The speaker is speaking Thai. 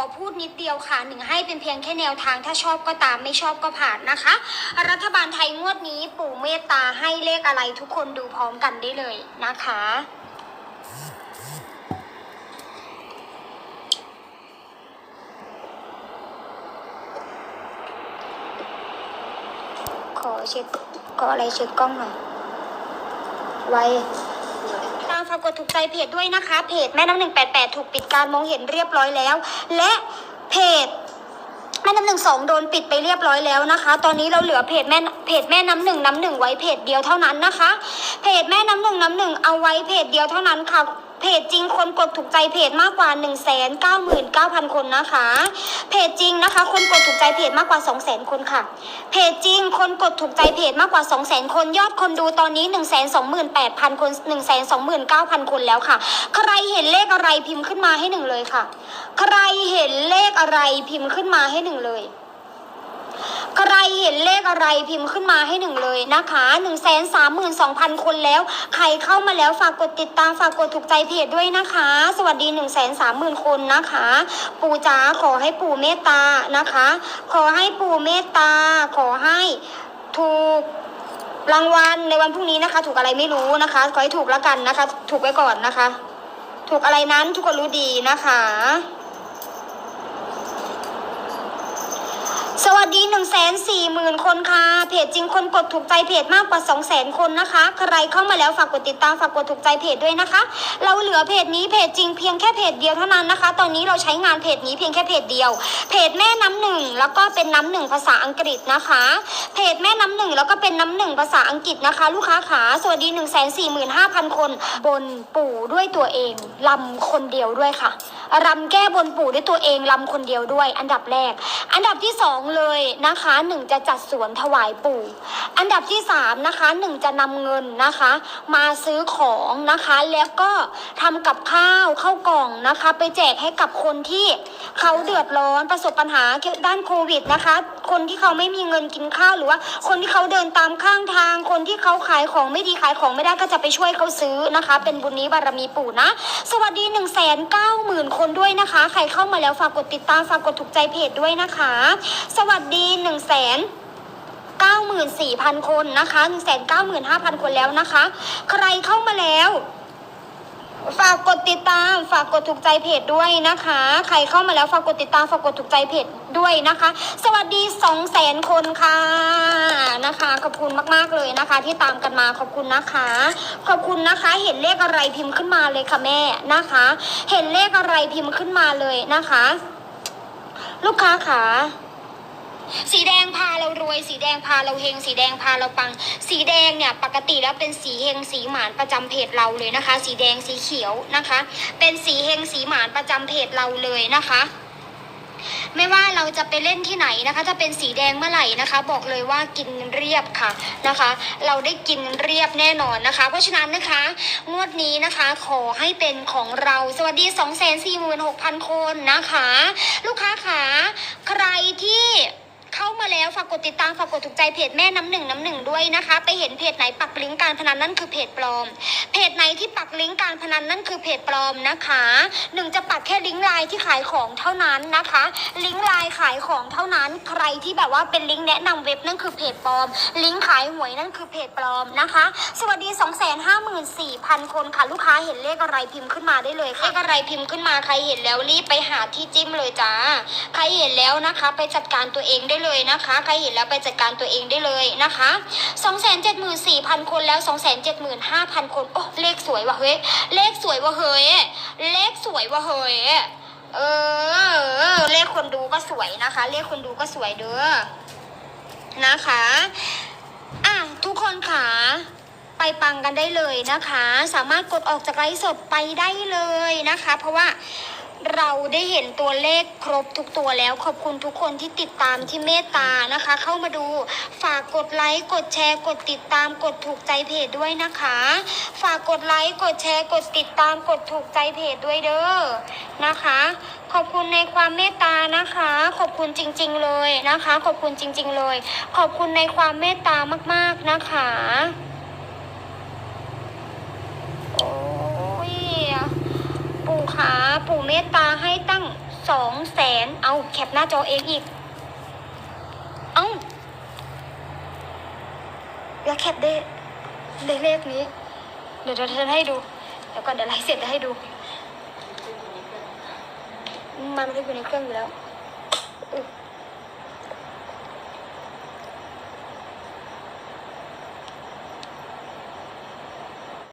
อพูดนิดเดียวค่ะหนึ่งให้เป็นเพียงแค่แนวทางถ้าชอบก็ตามไม่ชอบก็ผ่านนะคะ รัฐบาลไทยงวดนี้ปู่เมตตาให้เลขอะไรทุกคนดูพร้อมกันได้เลยนะคะขอเช็คขออะไรเช็คกล้องหน่อยไวตางฝากกดถูกใจเพจด้วยนะคะ เพจแม่น้ำหนึ่งแปดแปดถูกปิดการมองเห็นเรียบร้อยแล้ว และเพจแม่น้ำหนึ่งสองโดนปิดไปเรียบร้อยแล้วนะคะ ตอนนี้เราเหลือเพจแม่เพจแม่น้ำหนึ่งน้ำหนึ่งไว้เพจเดียวเท่านั้นนะคะ เพจแม่น้ำหนึ่งน้ำหนึ่งเอาไว้เพจเดียวเท่านั้นค่ะ เพจจริงคนกดถูกใจเพจมากกว่า 1 9 9 0 0 0 คนนะคะ เพจจริงนะคะ คนกดถูกใจเพจมากกว่า 2 0 0 0 0 0 คนค่ะ เพจจริงคนกดถูกใจเพจมากกว่า2 0 0 0 0 0 คน ยอดคนดูตอนนี้ 1 2 8 0 0 0 คน 1 2 9 0 0 0 คนแล้วค่ะ ใครเห็นเลขอะไรพิมพ์ขึ้นมาให้หนึ่งเลยค่ะ ใครเห็นเลขอะไรพิมพ์ขึ้นมาให้หนึ่งเลย ใครเห็นเลขอะไรพิมพ์ขึ้นมาให้หนึ่งเลยนะคะหนึ่งแสนสามหมื่นสองพันคนแล้ว ใครเข้ามาแล้วฝากกดติดตามฝากกดถูกใจเพจด้วยนะคะ สวัสดีหนึ่งแสนสามหมื่นคนนะคะ ปู่จ๋าขอให้ปู่เมตตานะคะ ขอให้ปู่เมตตา ขอให้ถูกรางวัลในวันพรุ่งนี้นะคะ ถูกอะไรไม่รู้นะคะ ขอให้ถูกแล้วกันนะคะ ถูกไว้ก่อนนะคะ ถูกอะไรนั้นทุกคนรู้ดีนะคะ สวัสดี1นึ่งแสนสี่หมื่นคนค่ะ เพจจริงคนกดถูกใจเพจมากกว่า2 0 0แสนคนนะคะ ใครเข้ามาแล้วฝากกดติดตามฝากกดถูกใจเพจด้วยนะคะ เราเหลือเพจนี้เพจจริงเพียงแค่เพจเดียวเท่านั้นนะคะ ตอนนี้เราใช้งานเพจนี้เพียงแค่เพจเดียว เพจแม่น้ำหนึ่งแล้วก็เป็นน้ำหนึ่งภาษาอังกฤษนะคะ เพจแม่น้ำหนึ่งแล้วก็เป็นน้ำหนึ่งภาษาอังกฤษนะคะ ลูกค้าขาสวัสดี1นึ่งแสนสี่หมื่นห้าพันคน บนปู่ด้วยตัวเองลำคนเดียวด้วยค่ะรำแก้บนปู่ด้วยตัวเองลำคนเดียวด้วย อันดับแรก อันดับที่สองเลยนะคะหนึ่งจะจัดสวนถวายปู่ อันดับที่สามนะคะหนึ่งจะนำเงินนะคะ มาซื้อของนะคะ แล้วก็ทำกับข้าวเข้าวกล่องนะคะ ไปแจกให้กับคนที่เขาเดือดร้อนประสบปัญหาด้านโควิดนะคะ คนที่เขาไม่มีเงินกินข้าวหรือว่า คนที่เขาเดินตามข้างทาง คนที่เขาขายของไม่ดีขายของไม่ได้ก็จะไปช่วยเขาซื้อนะคะ เป็นบุญนี้บารมีปู่นะ สวัสดี1นึ่งแสนเก้าหมื่นคนด้วยนะคะ ใครเข้ามาแล้วฝากกดติดตามฝากกดถูกใจเพจด้วยนะคะสวัสดี1นึ่งแสน94,000คนนะคะ195,000คนแล้วนะคะ ใครเข้ามาแล้ว ฝากกดติดตาม ฝากกดถูกใจเพจด้วยนะคะ ใครเข้ามาแล้วฝากกดติดตาม ฝากกดถูกใจเพจด้วยนะคะ สวัสดี200,000คนค่ะนะคะ ขอบคุณมากๆเลยนะคะ ที่ตามกันมาขอบคุณนะคะ ขอบคุณนะคะ เห็นเลขอะไรพิมพ์ขึ้นมาเลยค่ะแม่นะคะ เห็นเลขอะไรพิมพ์ขึ้นมาเลยนะคะ ลูกค้าขา สีแดงพาเรารวย สีแดงพาเราเฮง สีแดงพาเราปัง สีแดงเนี่ยปกติแล้วเป็นสีเฮงสีหมานประจำเพจเราเลยนะคะ สีแดงสีเขียวนะคะ เป็นสีเฮงสีหมานประจำเพจเราเลยนะคะไม่ว่าเราจะไปเล่นที่ไหนนะคะ ถ้าเป็นสีแดงเมื่อไหร่นะคะ บอกเลยว่ากินเรียบค่ะนะคะ เราได้กินเรียบแน่นอนนะคะ เพราะฉะนั้นนะคะ งวดนี้นะคะขอให้เป็นของเราสวัสดี 2 4 6 0 0 0 คนนะคะ ลูกค้าขาใครที่ มาแล้วฝากกดติดตามฝากกดถูกใจเพจแม่น้ำหนึ่งน้ำหนึ่งด้วยนะคะ ไปเห็นเพจไหนปักลิงก์การพนันนั่นคือเพจปลอม เพจไหนที่ปักลิงก์การพนันนั่นคือเพจปลอมนะคะหนึ่งจะปักแค่ลิงก์ไลน์ที่ขายของเท่านั้นนะคะ ลิงก์ไลน์ขายของเท่านั้น ใครที่แบบว่าเป็นลิงก์แนะนำเว็บนั่นคือเพจปลอม ลิงก์ขายหวยนั่นคือเพจปลอมนะคะ สวัสดี 2 5 4 0 0 0 คนค่ะลูกค้าเห็นเลขอะไรพิมพ์ขึ้นมาได้เลยค่ะเลขอะไรพิมพ์ขึ้นมาใครเห็นแล้วรีบไปหาที่จิ้มเลยจ้าใครเห็นแล้วนะคะ ไปจัดการตัวเองได้เลยนะนะคะ ใครเห็นแล้วไปจัดการตัวเองได้เลยนะคะ274,000 คนแล้ว 275,000 คน โอ้เลขสวยว่ะเฮ้ย เลขสวยว่ะเฮ้ย เลขสวยว่ะเฮ้ย เออ เลขคนดูก็สวยนะคะ เลขคนดูก็สวยเด้อ นะคะ อะ ทุกคนค่ะไปปังกันได้เลยนะคะ สามารถกดออกจากไลฟ์สดไปได้เลยนะคะ เพราะว่า เราได้เห็นตัวเลขครบทุกตัวแล้ว ขอบคุณทุกคนที่ติดตามที่เมตตานะคะ เข้ามาดูฝากกดไลค์กดแชร์ กดติดตามกดถูกใจเพจด้วยนะคะ ฝากกดไลค์กดแชร์ กดติดตามกดถูกใจเพจด้วยเด้อนะคะ ขอบคุณในความเมตตานะคะ ขอบคุณจริง ๆเลยนะคะ ขอบคุณจริง ๆเลย ขอบคุณในความเมตตามาก ๆนะคะ โอ้ย ปู่ขาปู่เมตตาให้ตั้งสองแสนเอาแคปหน้าจอเองอีก เอาแล้วแคปได้ได้เลขนี้ เดี๋ยวเดี๋ยวฉันให้ดูเดี๋ยวก่อนเดี๋ยวไลฟ์เสร็จจะให้ดู มันไม่ได้อยู่ในเครื่องอยู่แล้ว